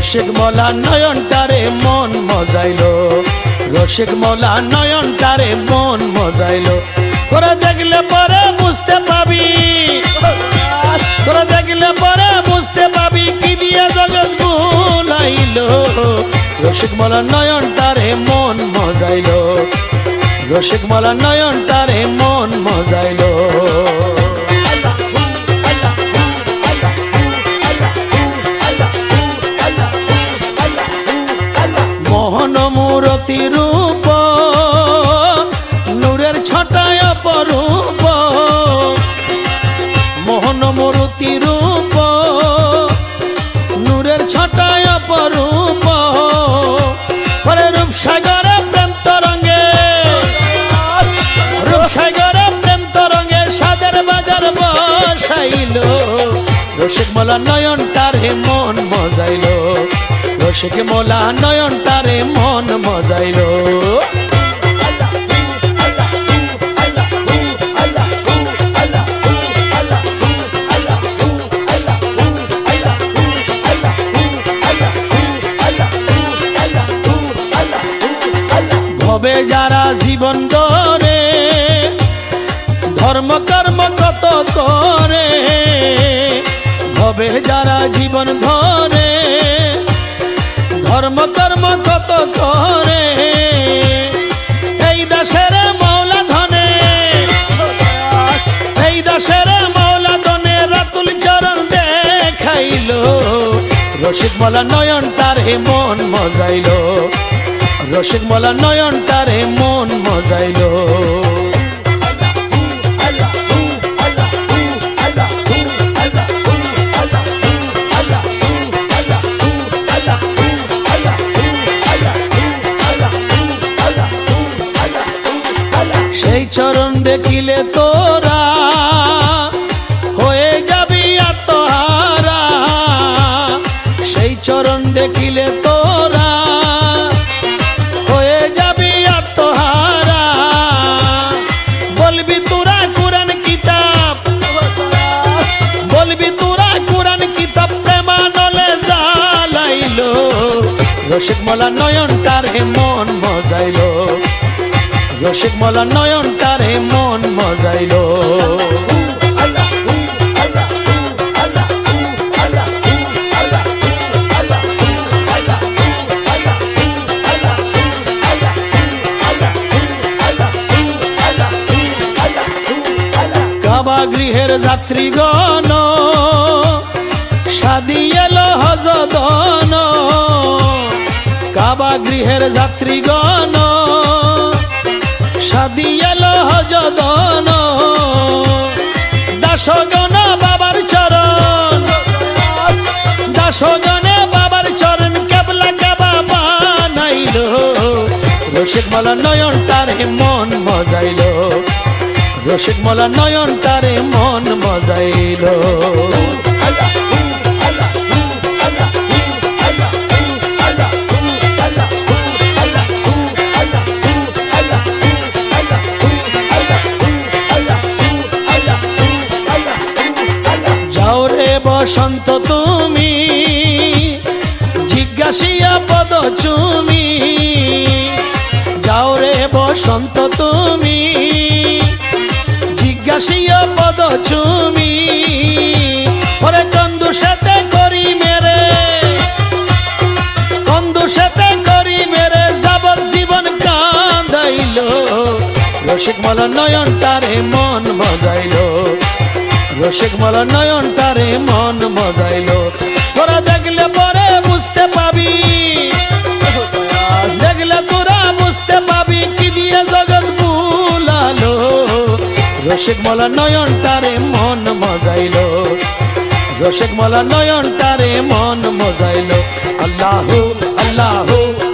রসিক মলা নয়নটারে মন মজাইলো। রসিক মলা নয়নটারে মন মজাইলো। তোরা দেখলে পরে বুঝতে পাবি। তোরা দেখলে পরে বুঝতে পাবি কি দিয়ে জগৎ গুলাইলো রসিক মলা নয়নটারে মন মজাইলো। রসিক মলা নয়নটারে মন মজাইলো। রসিক মোলা নয়ন তারে মন মজাইলো। রসিক মোলা নয়ন তারে মন মজাইলো। যারা জীবন ধরে, ধর্ম কর্ম কত করে ভবে যারা জীবন ধরে, ধর্ম কর্ম কত করে। এই দাসের মৌলা ধনে এই দাসের মৌলা ধনে রাতুল চরণ দেখাইলো। রসিক মলা নয়ন তারে মন মজাইলো। রসিক মলা নয়ন তারে মন মজাইলো। দেখিলে তোরা, হয়ে যাবি আত্মহারা। সেই চরণ দেখিলে তোরা, হয়ে যাবি আত্মহারা। বলবি তোরা কোরআন কিতাব, বলবি তোরা কোরআন কিতাব, প্রেমানলে জ্বালাইলো। রসিক মলা নয়ন তারে মন মজাইলো রসিক মলা নয়ন তারে মন মজাইলো। গৃহের যাত্রীগণ এলো হজদন। কাবা গৃহের যাত্রীগণ সাদি এলো হজদন। দাসগণ বাবার চরণ। দাসগণে বাবার চরণ কেবলা কাবা বানাইলো। রসিক মালা নয়ন তারে মন মজাইলো। রসিক মলা নয়ন তারে মন মজাইলো। বসন্ত তুমি, জিজ্ঞাসিয়া পদ চুমি, যাও রে বসন্ত তুমি, জিজ্ঞাসিয়া পদ চুমি, পরে কন্দু সাথে করি মেরে কন্দু সাথে করি মেরে যাবত জীবন কান্দাইলো রসিক মালা নয়ন তারে মন মজাইলো। রসিক মালা নয়ন তারে মন মজাইলো। তোরা দেখলে পরে বুঝতে পাবি। দেখলে তোরা বুঝতে পাবি কি দিয়ে জগৎ বুলালো রসিক মালা নয়ন তারে মন মজাইলো। রসিক মালা নয়ন তারে মন মজাইলো। আল্লাহ আল্লাহ।